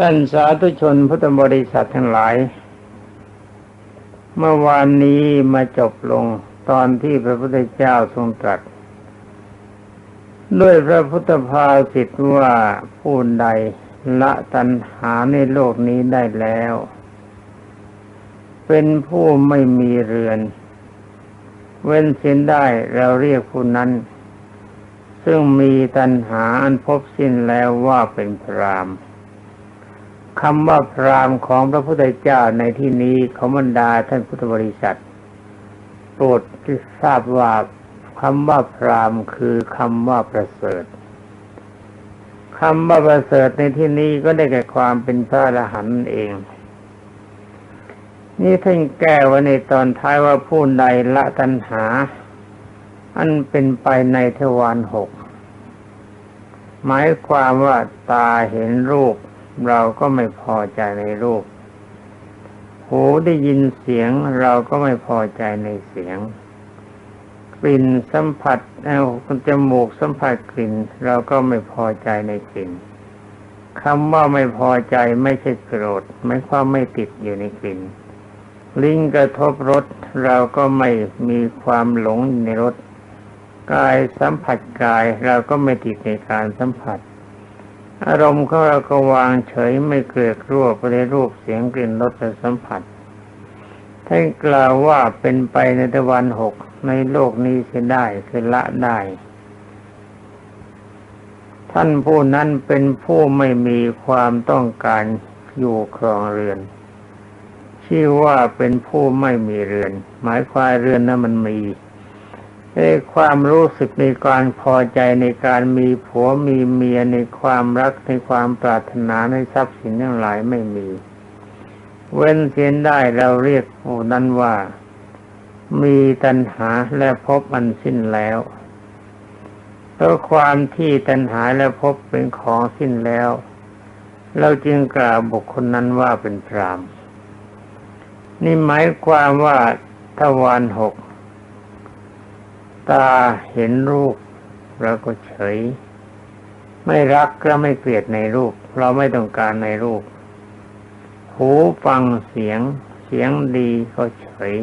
ท่านสาธุชนพุทธบริษัททั้งหลาย เมื่อวานนี้มาจบลงตอนที่พระพุทธเจ้าทรงตรัส ด้วยพระพุทธภาสิทธว่าผู้ใดละตัณหาในโลกนี้ได้แล้ว เป็นผู้ไม่มีเรือน เว้นเส้นได้เราเรียกผู้นั้น ซึ่งมีตัณหาอันพบสิ้นแล้วว่าเป็นพรามณ์ คำว่าพรามของพระพุทธเจ้าในที่นี้ขอบรรดาท่านพุทธบริษัท โปรดที่ทราบว่าคำว่าพรามคือคำว่าประเสริฐคำว่าประเสริฐในที่นี้ก็ได้แก่ความเป็นพระอรหันต์เอง นี่ท่านแก้ไว้ในตอนท้ายว่าผู้ใดละตัณหา อันเป็นไปในเทวารหกหมายความว่าตาเห็นรูป เราก็ไม่พอใจในรูป หูได้ยินเสียง เราก็ไม่พอใจในเสียง กลิ่นสัมผัสเอาจมูกสัมผัสกลิ่น เราก็ไม่พอใจในกลิ่นคำว่าไม่พอใจไม่ใช่โกรธไม่ความไม่ติดอยู่ในกลิ่น ลิ้นกระทบรสเราก็ไม่มีความหลงในรสกายสัมผัสกายเราก็ไม่ติดในการสัมผัส อารมณ์ของเราก็วางเฉยไม่เกลือกรั่วไปในรูปเสียงกลิ่นรสสัมผัสท่านกล่าวว่าเป็นไปในตะวันหกในโลกนี้เสียได้คือละได้ ท่านผู้นั้นเป็นผู้ไม่มีความต้องการอยู่ครองเรือน ชื่อว่าเป็นผู้ไม่มีเรือน หมายความเรือนนั้นมันมี ในความรู้สึกในการพอใจในการมีผัวมีเมียในความรักในความปรารถนาในทรัพย์สินทั้งหลายไม่มี เว้นเสียนได้เราเรียกผู้นั้นว่า มีตัณหาและพบอันสิ้นแล้วเพราะความที่ตัณหาและพบเป็นของสิ้นแล้ว เราจึงกล่าวบุคคลนั้นว่าเป็นพรามนี่หมายความว่าทวารหก ตาเห็นรูปเราก็เฉย ไม่รักก็ไม่เกลียดในรูป เราไม่ต้องการในรูป หูฟังเสียง เสียงดีก็เฉย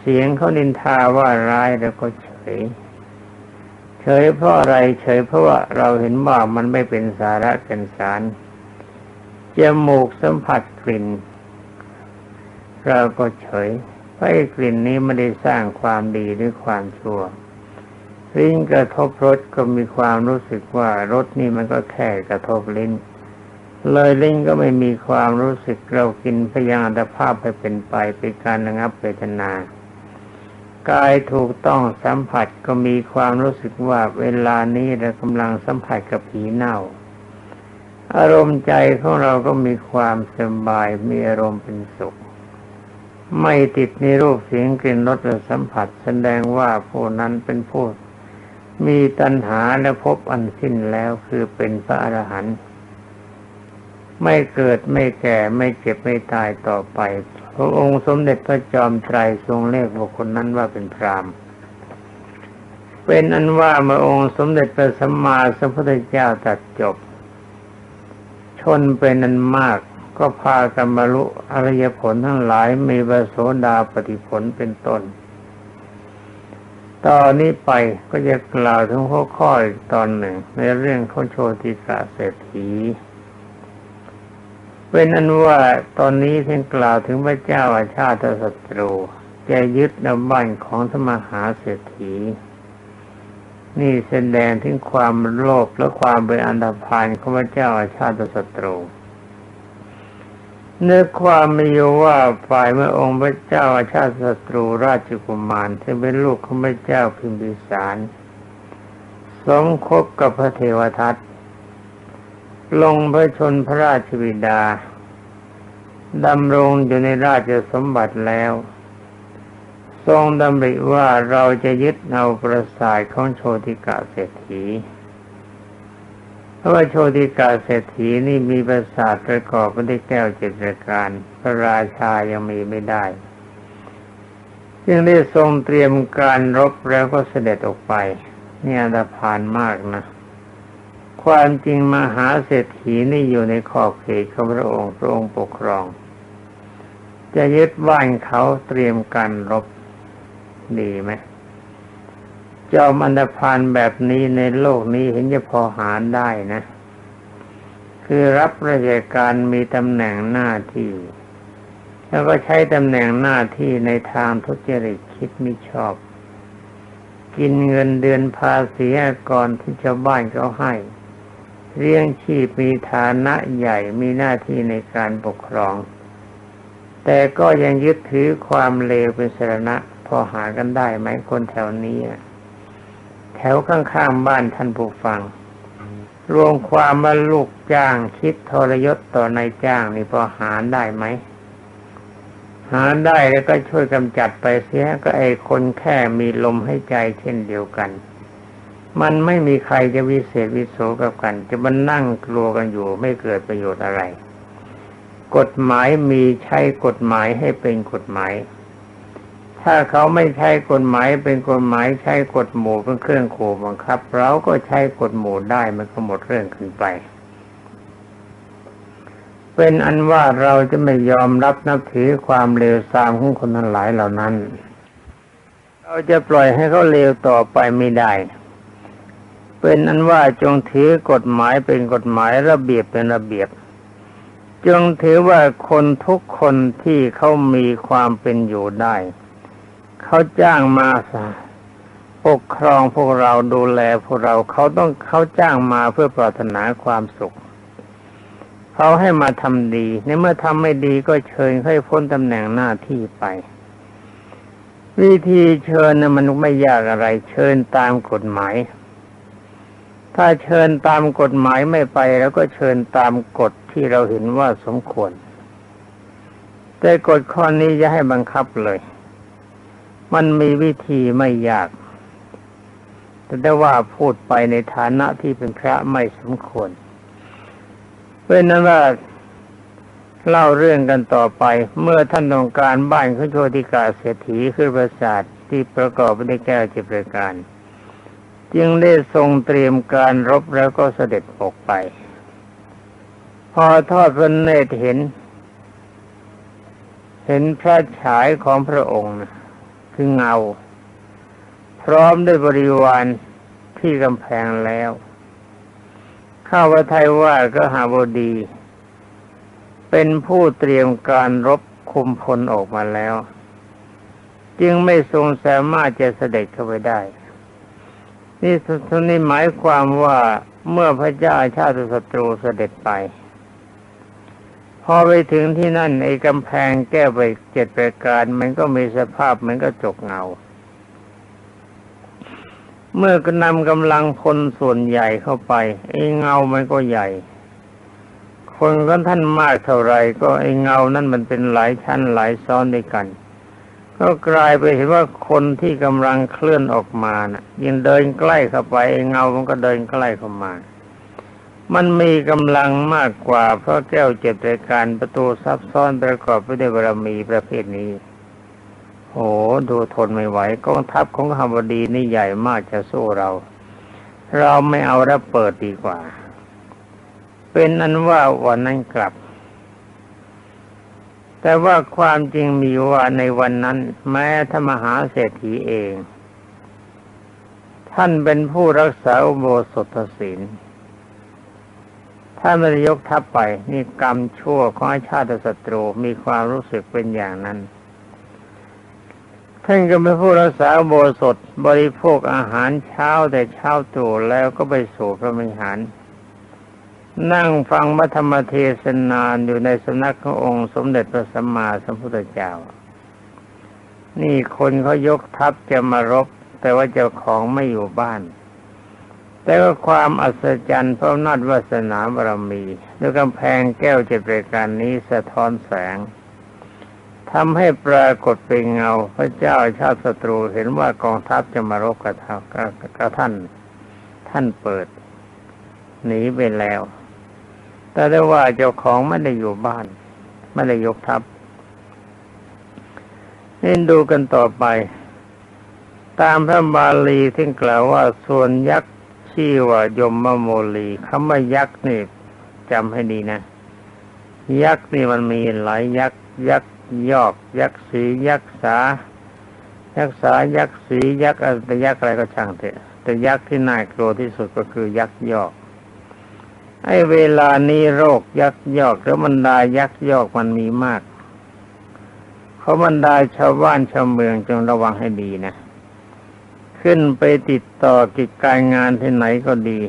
เสียงเขานินทาว่าร้ายเราก็เฉย เฉยเพราะอะไรเฉยเพราะว่าเราเห็นว่ามันไม่เป็นสาระเป็นสารจมูกสัมผัสกลิ่นเราก็เฉย ราะกลิ่นนี้ไม่ได้สร้างความดีหรือความชั่วลิ้นกระทบรสก็มีความรู้สึกว่ารสนี่มันก็แค่กระทบลิ้น เลยลิ้นก็ไม่มีความรู้สึกเรากินพยางอัตภาพไปเป็นไปเป็นการระงับเวทนากายถูกต้องสัมผัสก็มีความรู้สึกว่าเวลานี้เรากำลังสัมผัสกับผีเน่า อารมณ์ใจของเราก็มีความสบายมีอารมณ์เป็นสุข ไม่ติดในรูปเสียงกลิ่นรสและสัมผัส แสดงว่าผู้นั้นเป็นผู้มีตัณหาและพบอันสิ้นแล้วคือเป็นพระอรหันต์ไม่เกิดไม่แก่ไม่เจ็บไม่ตายต่อไป พระองค์สมเด็จพระจอมไตรทรงเรียกบุคคลนั้นว่าเป็นพรามเป็นอันว่าเมื่อองค์สมเด็จพระสัมมาสัมพุทธเจ้าตัดจบ ชนเป็นอันมาก ก็พากันบรรลุอริยผลทั้งหลายมีบโสดาปฏิผลเป็นต้น ตอนนี้ไปก็จะกล่าวถึงหัวข้ออีกตอนหนึ่ง ในเรื่องของโชติกาเศรษฐีเป็นอันว่าตอนนี้ท่านกล่าวถึงพระเจ้าอาชาติศัตรูจะยึดนบ้านของธรรมหาเศรษฐี นี่แสดงถึงความโลภและความเป็นอันธพาลของพระเจ้าอาชาติศัตรู นื้อความมีอยู่ว่าฝ่ายเมื่อองค์พระเจ้าอาชาติศัตรูราชกุมารที่เป็นลูกของพระเจ้าพิมพิสารสมคบกับพระเทวทัตลงพระชนพระราชวิดาดำรงอยู่ในราชสมบัติแล้ว ทรงดำริว่าเราจะยึดเอาประสาทของโชติกาเศรษฐี ราะว่าโชติกาเศรษฐีนี่มีประสาทประกอบไปด้วยแก้วเจ็ดประการ พระราชายังมีไม่ได้จึงได้ทรงเตรียมการรบแล้วก็เสด็จออกไปนี่อันตรพานมากนะคความจริงมหาเศรษฐีนี่อยู่ในขอบเขตของพระองค์พระองค์ปกครอง จะยึดบ้านเขาเตรียมการรบดีไหม จอมอันธพาลแบบนี้ในโลกนี้เห็นจะพอหารได้นะ คือรับราชการมีตำแหน่งหน้าที่ แล้วก็ใช้ตำแหน่งหน้าที่ในทางทุจริตคิดไม่ชอบ กินเงินเดือนภาษีก่อนที่ชาวบ้านเขาให้ เลี้ยงชีพมีฐานะใหญ่มีหน้าที่ในการปกครอง แต่ก็ยังยึดถือความเลวเป็นสรณะพอหากันได้ไหมคนแถวนี้ แถวข้างๆบ้านท่านผู้ฟัง รวมความว่าลูกจ้างคิดทรยศต่อนายจ้างนี่พอหาได้ไหม หาได้แล้วก็ช่วยกำจัดไปเสียก็ไอคนแค่มีลมให้ใจเช่นเดียวกัน มันไม่มีใครจะวิเศษวิโสกับกัน จะมานั่งกลัวกันอยู่ไม่เกิดประโยชน์อะไร กฎหมายมีใช้กฎหมายให้เป็นกฎหมาย ถ้าเขาไม่ใช้กฎหมายเป็นกฎหมายใช้กฎหมู่เป็นเครื่องขู่บังคับ เราก็ใช้กฎหมู่ได้มันก็หมดเรื่องขึ้นไป เป็นอันว่าเราจะไม่ยอมรับนับถือความเลวทรามของคนทั้งหลายเหล่านั้น เราจะปล่อยให้เขาเลวต่อไปไม่ได้ เป็นอันว่าจงถือกฎหมายเป็นกฎหมายระเบียบเป็นระเบียบจงถือว่าคนทุกคนที่เขามีความเป็นอยู่ได้ เขาจ้างมาปกครองพวกเราดูแลพวกเราเขาต้องเขาจ้างมาเพื่อปรารถนาความสุขเขาให้มาทำดี ในเมื่อทำไม่ดีก็เชิญให้พ้นตำแหน่งหน้าที่ไป วิธีเชิญนะมันไม่ยากอะไร เชิญตามกฎหมาย ถ้าเชิญตามกฎหมายไม่ไป แล้วก็เชิญตามกฎที่เราเห็นว่าสมควร แต่กฎข้อนี้จะให้บังคับเลย มันมีวิธีไม่ยาก แต่ได้ว่าพูดไปในฐานะที่เป็นพระไม่สมควรเป็นนั้นว่าเล่าเรื่องกันต่อไป เมื่อท่านต้องการบ้านของโชติกาเศรษฐีคือปราสาทที่ประกอบไปด้วยแก้วจิบรายการ จึงได้ทรงเตรียมการรบแล้วก็เสด็จออกไป พอทอดพระเนตรเห็น เห็นพระฉายของพระองค์นะ คือเงา พร้อมด้วยบริวารที่กำแพงแล้ว ข้าพไทยว่าก็หาบดี เป็นผู้เตรียมการรบคุมพลออกมาแล้ว จึงไม่ทรงสามารถจะเสด็จเข้าไปได้ นี่ทุนี้หมายความว่าเมื่อพระเจ้าชาติศัตรูเสด็จไป พอไปถึงที่นั่นไอ้กำแพงแก้ไปเจ็ดประการ มันก็มีสภาพเหมือนก็จกเงา เมื่อกนำกำลังพลส่วนใหญ่เข้าไปไอ้เงามันก็ใหญ่ คนก็ท่านมากเท่าไรก็ไอ้เงานั่นมันเป็นหลายชั้นหลายซ้อนด้วยกัน ก็กลายไปเห็นว่าคนที่กำลังเคลื่อนออกมานะ่ะ ยิ่งเดินใกล้เข้าไปไอ้เงามันก็เดินใกล้เข้ามา มันมีกำลังมากกว่าเพราะแก้วเจ็ดรายการประตูซับซ้อนประกอบไปด้วยบารมีประเภทนี้โอ้ดูทนไม่ไหวกองทัพของขบดีนี่ใหญ่มากจะสู้เรา เราไม่เอาแล้วเปิดดีกว่า เป็นอันว่าวันนั้นกลับ แต่ว่าความจริงมีว่าในวันนั้น แม้ธรรมหาเศรษฐีเอง ท่านเป็นผู้รักษาอุโบสถศีล ถ้าไม่ได้ยกทัพไปนี่กรรมชั่วของชาติศัตรูมีความรู้สึกเป็นอย่างนั้นท่านก็เป็นผู้รักษาโบสถบริโภคอาหารเช้าแต่เช้าตรู่แล้วก็ไปสู่พระมิหาร นั่งฟังมัธรรมเทศนานอยู่ในสำนักขององค์สมเด็จพระสัมมาสัมพุทธเจ้า นี่คนเขายกทัพจะมารบ แต่ว่าเจ้าของไม่อยู่บ้าน แต่ก็ความอัศจรรย์เพราะนัดวาสนาบารมีด้วยกำแพงแก้วเจ็ดรายการนี้สะท้อนแสงทำให้ปรากฏเป็นเงา พระเจ้าชาติศัตรูเห็นว่ากองทัพจะมารบกับกับท่าน ท่านเปิด หนีไปแล้ว แต่ได้ว่าเจ้าของไม่ได้อยู่บ้าน ไม่ได้ยกทัพนี่ดูกันต่อไป ตามพระบาลีที่กล่าวว่าส่วนยักษ์ ชื่อว่ายมโมลีคำว่ายักษ์นี่จำให้ดีนะ ยักษ์นี่มันมีหลายยักษ์ยักษ์ยอก ยักษ์สียักษ์สา ยักษ์สายักษ์สียักษ์อะไรยักษ์อะไรก็ช่างเถอะแต่ยักษ์ที่น่ากลัวที่สุดก็คือยักษ์ยอกไอ้เวลานี้โรคยักษ์ยอกหรือบรรดายักษ์ยอกมันมีมากเขาบรรดาชาวบ้านชาวเมืองจงระวังให้ดีนะ ขึ้นไปติดต่อกิจการงานที่ไหนก็ดี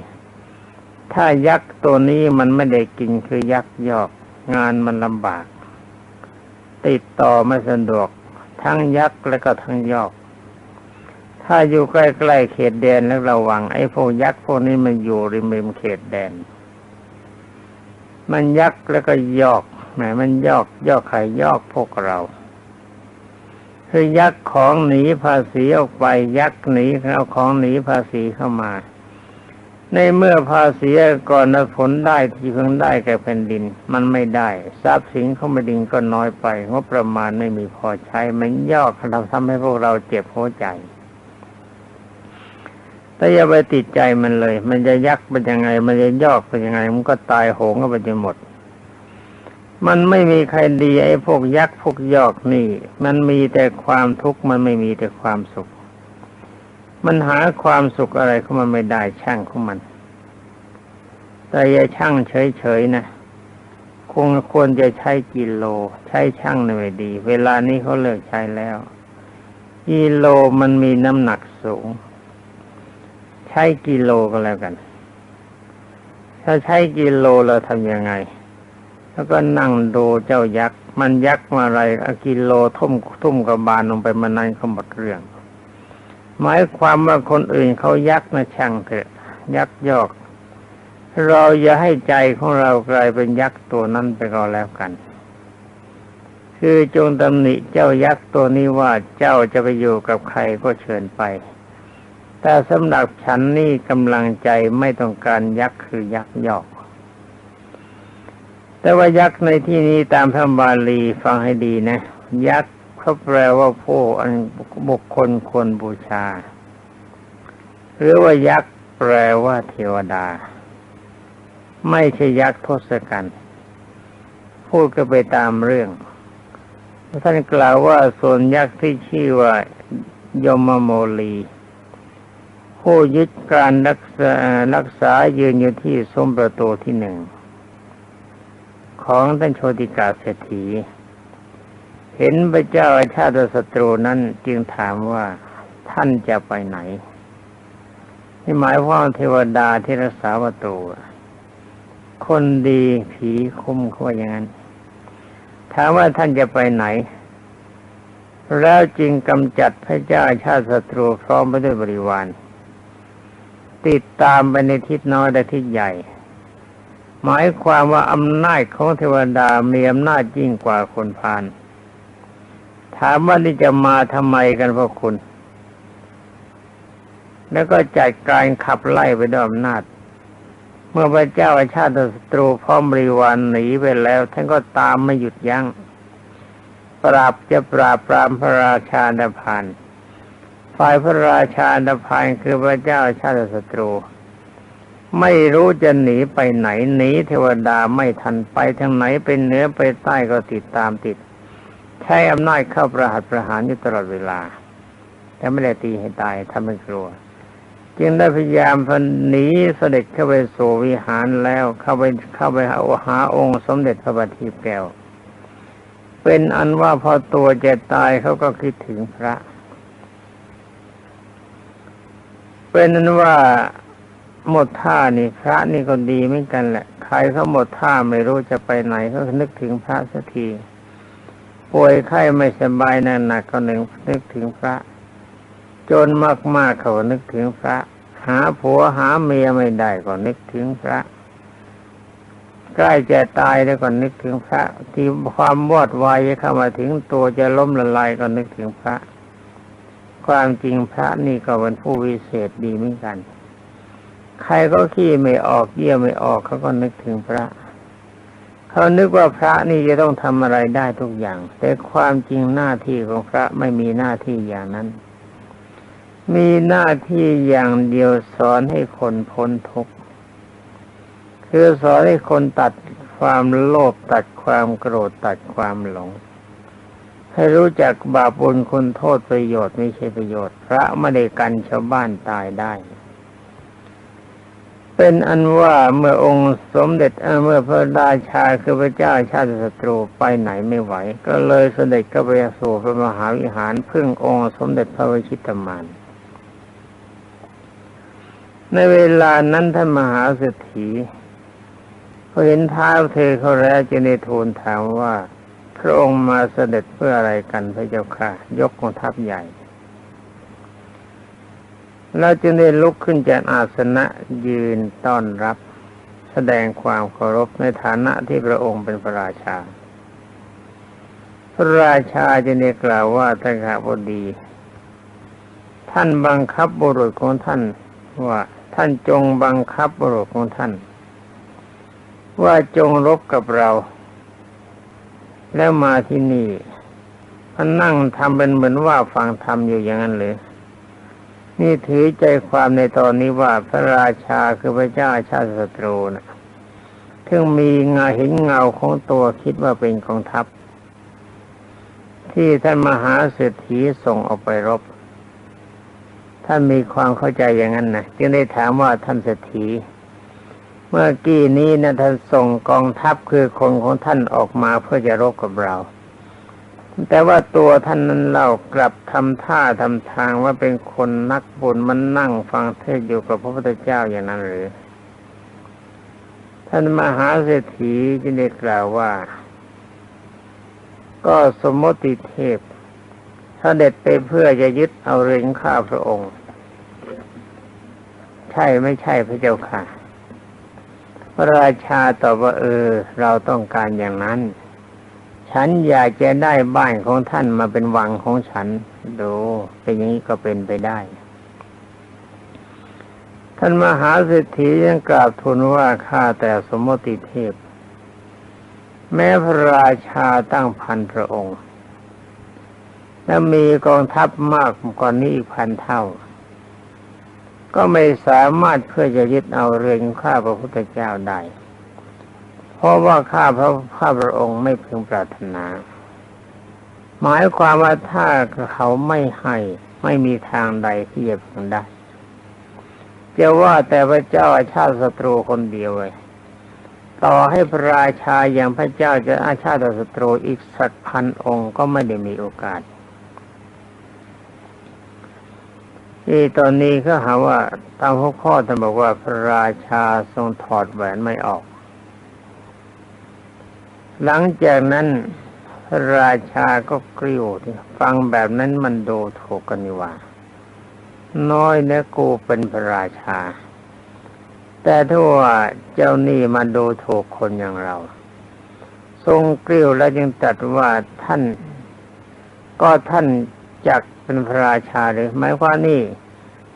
ถ้ายักษ์ตัวนี้มันไม่ได้กินคือยักษ์ยอกงานมันลำบาก ติดต่อไม่สะดวก ทั้งยักษ์และก็ทั้งยอก ถ้าอยู่ใกล้ๆเขตแดนแล้วระวัง ไอ้พวกยักษ์พวกนี้มันอยู่ริมริมเขตแดน มันยักษ์แล้วก็ยอกแหมมันยอกยอกใครยอกพวกเรา คือยักษ์ของหนีภาษีออกไป ยักษ์หนีเอาของหนีภาษีเข้ามา ในเมื่อภาษีก่อนผลได้ที่เพิ่งได้แก่แผ่นดิน มันไม่ได้ทรัพย์สินของแผ่นดินก็น้อยไปงบประมาณไม่มีพอใช้มันย่อกทำทำให้พวกเราเจ็บหัวใจแต่อย่าไปติดใจมันเลย มันจะยักเป็นยังไง มันจะยอกเป็นยังไง มันก็ตายโหงก็ไปจนหมด มันไม่มีใครดีไอ้พวกยักษ์พวกยอกนี่ มันมีแต่ความทุกข์มันไม่มีแต่ความสุข มันหาความสุขอะไรของมันไม่ได้ช่างของมัน แต่อย่าช่างเฉยๆนะคงควรจะใช้กิโล ใช้ช่างหน่อยดี เวลานี้เขาเลิกใช้แล้ว กิโลมันมีน้ำหนักสูง ใช้กิโลก็แล้วกัน ถ้าใช้กิโลเราทำยังไง แล้วก็นั่งดูเจ้ายักษ์ มันยักษ์มาอะไรอากิโลทุ่มทุ่มกระบาลลงไปมันนั้นเขาหมดเรื่อง หมายความว่าคนอื่นเขายักษ์นะช่างเถอะ ยักษ์ยอก เราอย่าให้ใจของเรากลายเป็นยักษ์ตัวนั้นไปก็แล้วกัน คือจงตำหนิเจ้ายักษ์ตัวนี้ว่าเจ้าจะไปอยู่กับใครก็เชิญไป แต่สำหรับฉันนี่กำลังใจไม่ต้องการยักษ์คือยักษ์ยอก แต่ว่ายักษ์ในที่นี้ตามพระบาลีฟังให้ดีนะ ยักษ์เขาแปลว่าผู้อันบุคคลควรบูชา หรือว่ายักษ์แปลว่าเทวดา ไม่ใช่ยักษ์ทศกัณฐ์พูดก็ไปตามเรื่องท่านกล่าวว่าส่วนยักษ์ที่ชื่อว่ายมโมลี ผู้ยึดการรักษารักษายืนอยู่ที่สมประตูที่หนึ่ง ของท่านโชติกาเศรษฐี เห็นพระเจ้าอาชาติศัตรูนั้นจึงถามว่าท่านจะไปไหนนี่หมายว่าเทวดาที่รักษาประตูคนดีผีคุ้มเขาอย่างนั้น ถามว่าท่านจะไปไหน แล้วจึงกำจัดพระเจ้าอาชาติศัตรูพร้อมไปด้วยบริวาร ติดตามไปในทิศน้อยและทิศใหญ่ หมายความว่าอำนาจของเทวดามีอำนาจยิ่งกว่าคนพาลถามว่านี่จะมาทำไมกันพวกคุณ แล้วก็จัดการขับไล่ไปด้วยอำนาจ เมื่อพระเจ้าอาชาติศัตรูพร้อมบริวารหนีไปแล้ว ท่านก็ตามไม่หยุดยัง้ง ปราบจะปราบปรามพระราชาดพานฝ่ายพระราชาดพานคือพระเจ้าอาชาติศัตรู ไม่รู้จะหนีไปไหนหนีเทวดาไม่ทันไปทางไหนเป็นเหนือไปใต้ก็ติดตามติด ใช้อำนาจเข้าประหัตประหารอยู่ตลอดเวลา แต่ไม่ได้ตีให้ตายทำให้กลัว จึงได้พยายามพันหนีเสด็จเข้าไปสู่วิหารแล้วเข้าไปเข้าไปหาหาองค์สมเด็จพระบัณฑิตแก้ว เป็นอันว่าพอตัวจะตายเขาก็คิดถึงพระ เป็นนั้นว่า หมดท่านี่พระนี่ก็ดีเหมือนกันแหละ ใครเขาหมดท่าไม่รู้จะไปไหนเขานึกถึงพระสักที ป่วยไข้ไม่สบายหนักๆก็หนึ่งนึกถึงพระ จนมากๆเขานึกถึงพระ หาผัวหาเมียไม่ได้ก็นึกถึงพระใกล้จะตายแล้วก็นึกถึงพระ ที่ความวอดวายจะเข้ามาถึงตัวจะล้มละลายก็นึกถึงพระ ความจริงพระนี่ก็เป็นผู้วิเศษดีเหมือนกัน ใครก็ขี้ไม่ออกเยี่ยไม่ออกเขาก็นึกถึงพระ เขานึกว่าพระนี่จะต้องทำอะไรได้ทุกอย่าง แต่ความจริงหน้าที่ของพระไม่มีหน้าที่อย่างนั้น มีหน้าที่อย่างเดียวสอนให้คนพ้นทุกข์คือสอนให้คนตัดความโลภตัดความโกรธตัดความหลง ให้รู้จักบาปบุญคุณโทษประโยชน์ไม่ใช่ประโยชน์ พระไม่ได้กันชาวบ้านตายได้ เป็นอันว่าเมื่อองค์สมเด็จเเมื่อพระราชาคือพระเจ้าชาติศัตรูไปไหนไม่ไหว ก็เลยเสด็จก็ไปสู่พระมหาวิหารพึ่งองค์สมเด็จพระวชิตมานในเวลานั้นท่านมหาเศรษฐีพอเห็นเท้าเธอเขาแล้วจึงได้ทูลถามว่า พระองค์มาเสด็จเพื่ออะไรกันพระเจ้าค่ะ ยกกองทัพใหญ่ เราจึงได้ลุกขึ้นจากอาสนะยืนต้อนรับ แสดงความเคารพในฐานะที่พระองค์เป็นพระราชา พระราชาจึงได้กล่าวว่าท่านข้าบดี ท่านบังคับบุรุษของท่านว่าท่านจงบังคับบุรุษของท่าน ว่าจงรบกับเรา แล้วมาที่นี่มันนั่งทำเป็นเหมือนว่าฟังธรรมอยู่อย่างนั้นเลย นี่ถือใจความในตอนนี้ว่าพระราชาคือพระเจ้าชาติศัตรูนะถึงมีเงาเห็นเงาของตัวคิดว่าเป็นกองทัพ ที่ท่านมหาเศรษฐีส่งออกไปรบ ท่านมีความเข้าใจอย่างนั้นนะจึงได้ถามว่าท่านเศรษฐี เมื่อกี้นี้นะท่านส่งกองทัพคือคนของท่านออกมาเพื่อจะรบกับเรา แต่ว่าตัวท่านนั้นเรากลับทำท่าทำทางว่าเป็นคนนักบุญมันนั่งฟังเทศอยู่กับพระพุทธเจ้าอย่างนั้นหรือ ท่านมหาเศรษฐีจึงได้กล่าวว่า ก็สมมติเทพเสด็จไปเพื่อจะยึดเอาเรือนข้าพระองค์ ใช่ไม่ใช่พระเจ้าค่ะพระราชาตอบว่าเออ เราต้องการอย่างนั้น ฉันอยากจะได้บ้านของท่านมาเป็นวังของฉัน ดูเป็นอย่างนี้ก็เป็นไปได้ ท่านมหาเศรษฐียังกราบทูลว่าข้าแต่สมมติเทพ แม้พระราชาตั้งพันพระองค์ และมีกองทัพมากกว่านี้อีกพันเท่า ก็ไม่สามารถเพื่อจะยึดเอาเรือนข้าพระพุทธเจ้าได้ ราะว่าข้าพระข้าพระองค์ไม่พึงปรารถนา หมายความว่าถ้าเขาไม่ให้ไม่มีทางใดที่จะพึงได้จะว่าแต่พระเจ้าอาชาติศัตรูคนเดียวเลยต่อให้พระราชาอย่างพระเจ้าจะอาชาติศัตรูอีกสักพันองค์ก็ไม่ได้มีโอกาสที่ตอนนี้เขาหาว่าตามหัวข้อท่านบอกว่าพระราชาทรงถอดแหวนไม่ออก หลังจากนั้นราชาก็กริ้วฟังแบบนั้นมันดูถูกกันว่า น้อยนะกูเป็นพระราชา แต่ถ้าว่าเจ้านี่มาดูถูกคนอย่างเรา ทรงกริ้วแล้วยังตรัสว่าท่าน ก็ท่านจักเป็นพระราชาหรือหมายความนี่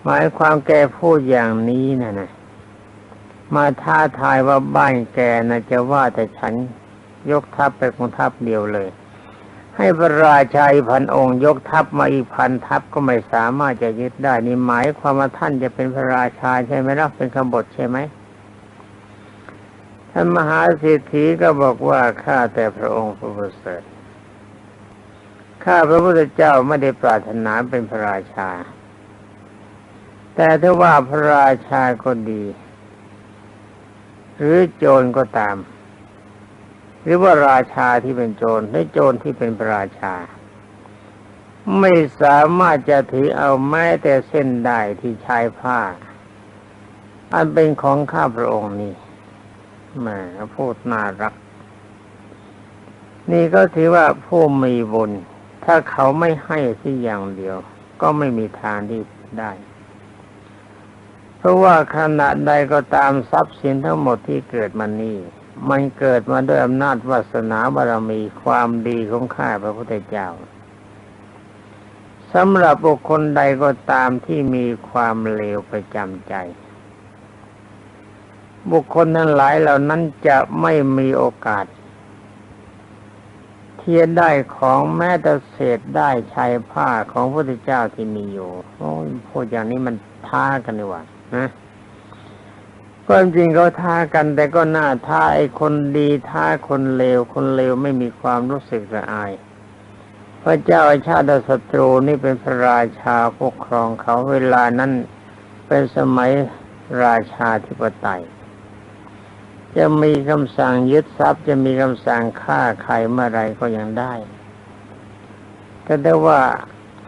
หมายความแกพูดอย่างนี้นะนะมาท้าทายว่าบ้านแกนะจะว่าแต่ฉัน ยกทัพไปของทัพเดียวเลย ให้พระราชาพันองค์ ยกทัพมาอีกพันทัพก็ไม่สามารถจะยึดได้นี่หมายความว่าท่านจะเป็นพระราชาใช่ไหมล่ะเป็นคำบทใช่ไหมท่านมหาเศรษฐีก็บอกว่าข้าแต่พระองค์พระประเสริฐข้าพระพุทธเจ้าไม่ได้ปรารถนาเป็นพระราชา แต่ถ้าว่าพระราชาก็ดี หรือโจรก็ตาม หรือว่าราชาที่เป็นโจรหรือโจรที่เป็นพระราชา ไม่สามารถจะถือเอาแม้แต่เส้นได้ที่ชายผ้า อันเป็นของข้าพระองค์นี่แหมพูดน่ารัก นี่ก็ถือว่าผู้มีบุญถ้าเขาไม่ให้ที่อย่างเดียว ก็ไม่มีทางที่ได้ เพราะว่าขณะใดก็ตามทรัพย์สินทั้งหมดที่เกิดมานี่ มันเกิดมาด้วยอำนาจวาสนาบารมีความดีของข้าพระพุทธเจ้าสำหรับบุคคลใดก็ตามที่มีความเลวประจำใจ บุคคลทั้งหลายเหล่านั้นจะไม่มีโอกาส เทียนได้ของแม้แต่เศษได้ชายผ้าของพระพุทธเจ้าที่มีอยู่โอ้ยพูดอย่างนี้มันท้ากันดีกว่านะ ความจริงเขาท้ากัน แต่ก็น่าท้าไอ้คนดีท้าคนเลวคนเลวไม่มีความรู้สึกละอาย พระเจ้าอาชาติศัตรูนี่เป็นพระราชาปกครองเขาเวลานั้นเป็นสมัยราชาธิปไตย จะมีคำสั่งยึดทรัพย์ จะมีคำสั่งฆ่าใครเมื่อไรก็ยังได้ก็ได้ว่า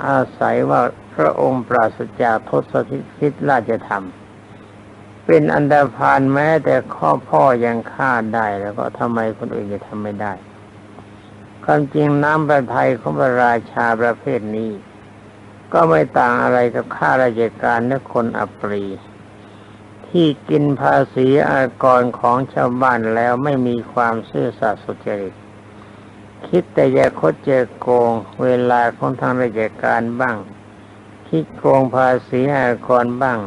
อาศัยว่าพระองค์ปราศจากทศพิษราชธรรม เป็นอันดาพานแม้แต่ข้อพ่อยังฆ่าได้แล้วก็ทำไมคนอื่นจะทำไม่ได้ ความจริงน้ำประทัยของพระราชาประเภทนี้ ก็ไม่ต่างอะไรกับข้าราชการและคนอัปรีที่กินภาษีอากรของชาวบ้านแล้วไม่มีความซื่อสัตย์สุจริต คิดแต่จะคดเจโกงเวลาของทางราชการบ้าง คิดโกงภาษีอากรบ้าง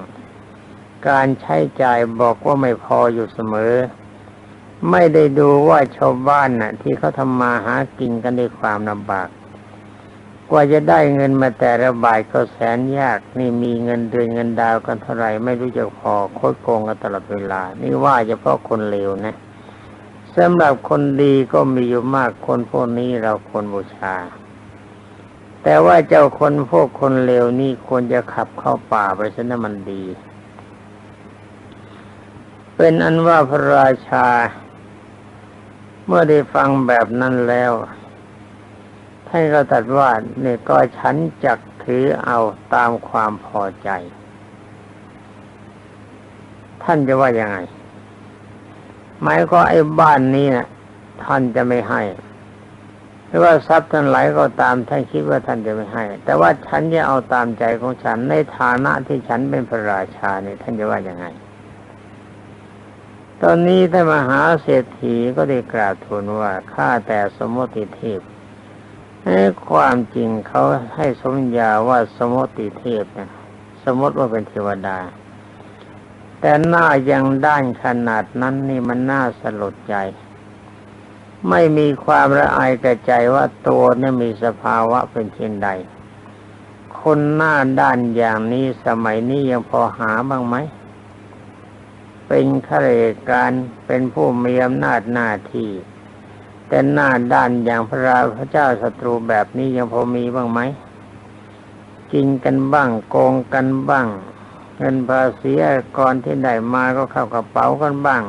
การใช้จ่ายบอกว่าไม่พออยู่เสมอ ไม่ได้ดูว่าชาวบ้านน่ะ ที่เขาทำมาหากินกันด้วยความลำบาก กว่าจะได้เงินมาแต่ละบาทก็แสนยากนี่มีเงินเดือนเงินดาวกันเท่าไหร่ไม่รู้จะพอโคดโกงกันตลอดเวลา นี่ว่าเฉพาะคนเลวนะสำหรับคนดีก็มีอยู่มากคนพวกนี้เราควรบูชา แต่ว่าเจ้าคนพวกคนเลวนี่ควรจะขับเข้าป่าไปซะนะมันดี เป็นอันว่าพระราชา เมื่อได้ฟังแบบนั้นแล้วท่านก็ตรัสว่าเนี่ยก็ฉันจักถือเอาตามความพอใจ ท่านจะว่ายังไงหมายก็ไอ้บ้านนี้นะท่านจะไม่ให้หรือว่าทรัพย์ท่านไหลก็ตามท่านคิดว่าท่านจะไม่ให้ แต่ว่าฉันจะเอาตามใจของฉันในฐานะที่ฉันเป็นพระราชาเนี่ยท่านจะว่ายังไง ตอนนี้ท่านมหาเศรษฐีก็ได้กราบทูลว่าข้าแต่สมมติเทพให้ความจริงเขาให้สมญาว่าสมมติเทพนะสมมติว่าเป็นเทวดา แต่หน้ายังด้านขนาดนั้นนี่มันน่าสลดใจ ไม่มีความละอายกระใจว่าตัวนี่มีสภาวะเป็นเช่นใด คนหน้าด้านอย่างนี้สมัยนี้ยังพอหาบ้างไหม เป็นข้าราชการเป็นผู้มีอำนาจหน้าที่ แต่หน้าด้านอย่างพระราพระเจ้าศัตรูแบบนี้ยังพอมีบ้างไหมกินกันบ้างโกงกันบ้าง เงินภาษีกรที่ได้มาก็เข้ากระเป๋ากันบ้าง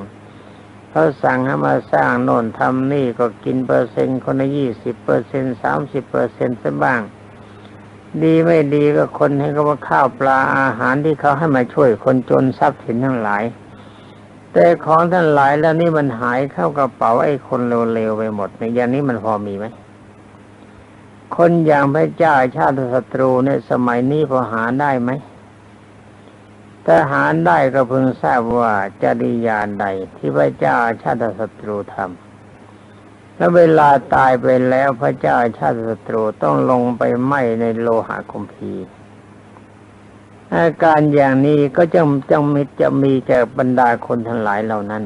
เขาสั่งให้มาสร้างโน่นทำนี่ก็กินเปอร์เซ็นต์คนละยี่สิบเปอร์เซ็นสามสิบเปอร์เซ็นต์ซะบ้าง ดีไม่ดีก็คนให้เขาว่าข้าวปลาอาหารที่เขาให้มาช่วยคนจนทรัพย์สินทั้งหลาย แต่ของท่านหลายแล้วนี่มันหายเข้ากระเป๋าไอ้คนเร็วๆไปหมดในอย่างนี้มันพอมีไหมคนอย่างพระเจ้าชาติศัตรูในสมัยนี้พอหาได้ไหมถ้าหาได้ก็เพิ่งทราบว่าจริยานใดที่พระเจ้าชาติศัตรูทำแล้วเวลาตายไปแล้วพระเจ้าชาติศัตรูต้องลงไปไหมในโลหะคุมพี อาการอย่างนี้ก็จะจะมีจะมีแก่บรรดาคนทั้งหลายเหล่านั้น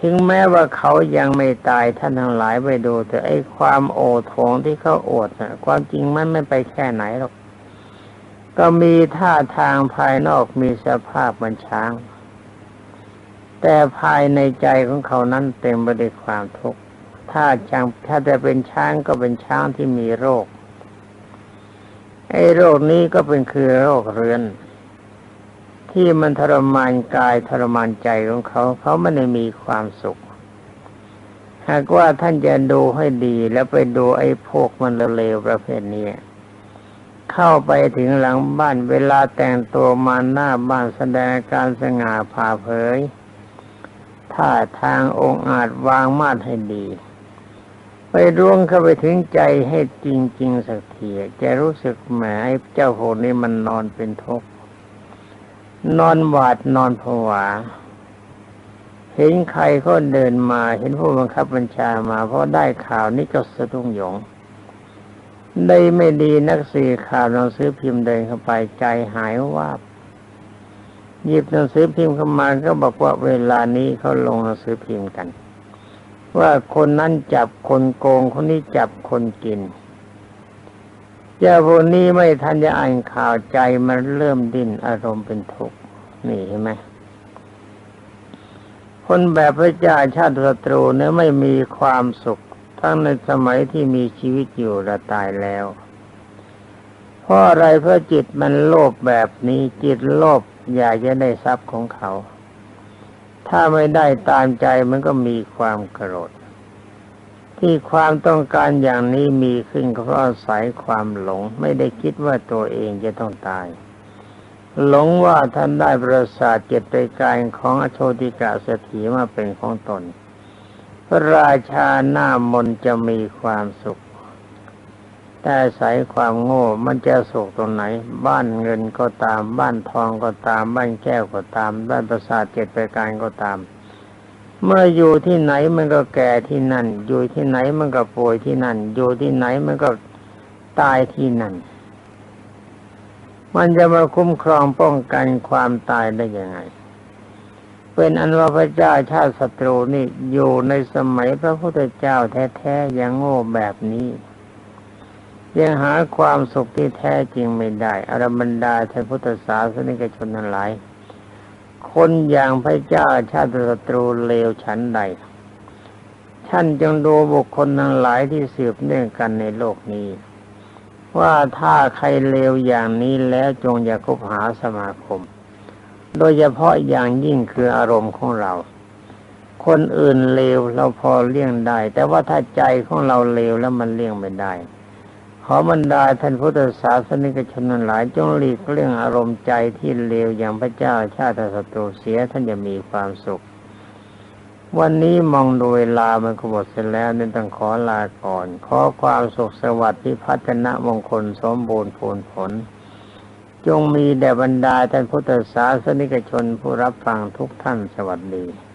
ถึงแม้ว่าเขายังไม่ตายท่านทั้งหลายไปดู แต่ไอ้ความโอดโถงที่เขาโอดนะความจริงมันไม่ไปแค่ไหนหรอก ก็มีท่าทางภายนอกมีสภาพมันช้าง แต่ภายในใจของเขานั้นเต็มไปด้วยความทุกข์ถ้าช้างถ้าจะเป็นช้างก็เป็นช้างที่มีโรค ไอ้โรคนี้ก็เป็นคือโรคเรื้อน ที่มันทรมานกายทรมานใจของเขา เขาไม่ได้มีความสุข หากว่าท่านจะดูให้ดีแล้วไปดูไอ้พวกมันเลวประเภทนี้เข้าไปถึงหลังบ้านเวลาแต่งตัวมาหน้าบ้านแสดงการสง่าผ่าเผยท่าทางองค์อาจวางมาดให้ดี ไปร่วงเข้าไปถึงใจให้จริง ๆ สักทีจะรู้สึกแหมไอ้เจ้าโหนี่มันนอนเป็นทุกข์นอนหวาดนอนผวา เห็นใครก็เดินมา เห็นผู้บังคับบัญชามา เพราะได้ข่าวนี้ก็สะดุ้งหยง ได้ไม่ดีนักสื่อข่าวหนังสือพิมพ์เดินเข้าไปใจหายวาบหยิบหนังสือพิมพ์เข้ามาก็บอกว่าเวลานี้เขาลงหนังสือพิมพ์กัน ว่าคนนั้นจับคนโกงคนนี้จับคนกินเจ้าพวกนี้ไม่ทันจะอ่านข่าวใจมันเริ่มดิ้นอารมณ์เป็นทุกข์นี่เห็นไหมคนแบบพระเจ้าชาติศัตรูเนี่ยไม่มีความสุข ทั้งในสมัยที่มีชีวิตอยู่และตายแล้วเพราะอะไรเพราะจิตมันโลภแบบนี้จิตโลภอยากจะได้ทรัพย์ของเขา ถ้าไม่ได้ตามใจมันก็มีความโกรธที่ความต้องการอย่างนี้มีขึ้นก็เพราะอาศัยความหลง ไม่ได้คิดว่าตัวเองจะต้องตาย หลงว่าท่านได้ประสาทเจตใจกายของอโชติกาเศรษฐีมาเป็นของตน พระราชาหน้ามนจะมีความสุข แต่อาศัยความโง่มันจะสุขตรงไหน บ้านเงินก็ตาม บ้านทองก็ตาม บ้านแก้วก็ตาม บ้านประสาทเจตใจกายก็ตาม เมื่ออยู่ที่ไหนมันก็แก่ที่นั่น อยู่ที่ไหนมันก็ป่วยที่นั่น อยู่ที่ไหนมันก็ตายที่นั่น มันจะมาคุ้มครองป้องกันความตายได้ยังไง เป็นอันว่าพระเจ้าชาติศัตรูนี่อยู่ในสมัยพระพุทธเจ้าแท้ๆยังโง่แบบนี้ ยังหาความสุขที่แท้จริงไม่ได้อรบรรดาท่านพุทธศาสนิกชนทั้งหลาย คนอย่างพระเจ้าชาติศัตรูเลวฉันใด ท่านจงดูบุคคลทั้งหลายที่สืบเนื่องกันในโลกนี้ ว่าถ้าใครเลวอย่างนี้แล้วจงอย่าคบหาสมาคม โดยเฉพาะอย่างยิ่งคืออารมณ์ของเราคนอื่นเลวเราพอเลี่ยงได้ แต่ว่าถ้าใจของเราเลวแล้วมันเลี่ยงไม่ได้ อบรรดาท่านพุทธศาสนิกชนทั้งหลายจงหลีกเลี่ยงอารมณ์ใจที่เลวอย่างพระเจ้าชาติศัตรูเสียท่านจะมีความสุข วันนี้มองดูเวลามันก็หมดเสร็จแล้ว nên ต้องขอลาก่อน ขอความสุขสวัสดิ์ที่พัฒนมงคลสมบูรณ์ผลผล จงมีแด่บรรดาท่านพุทธศาสนิกชนผู้รับฟังทุกท่านสวัสดี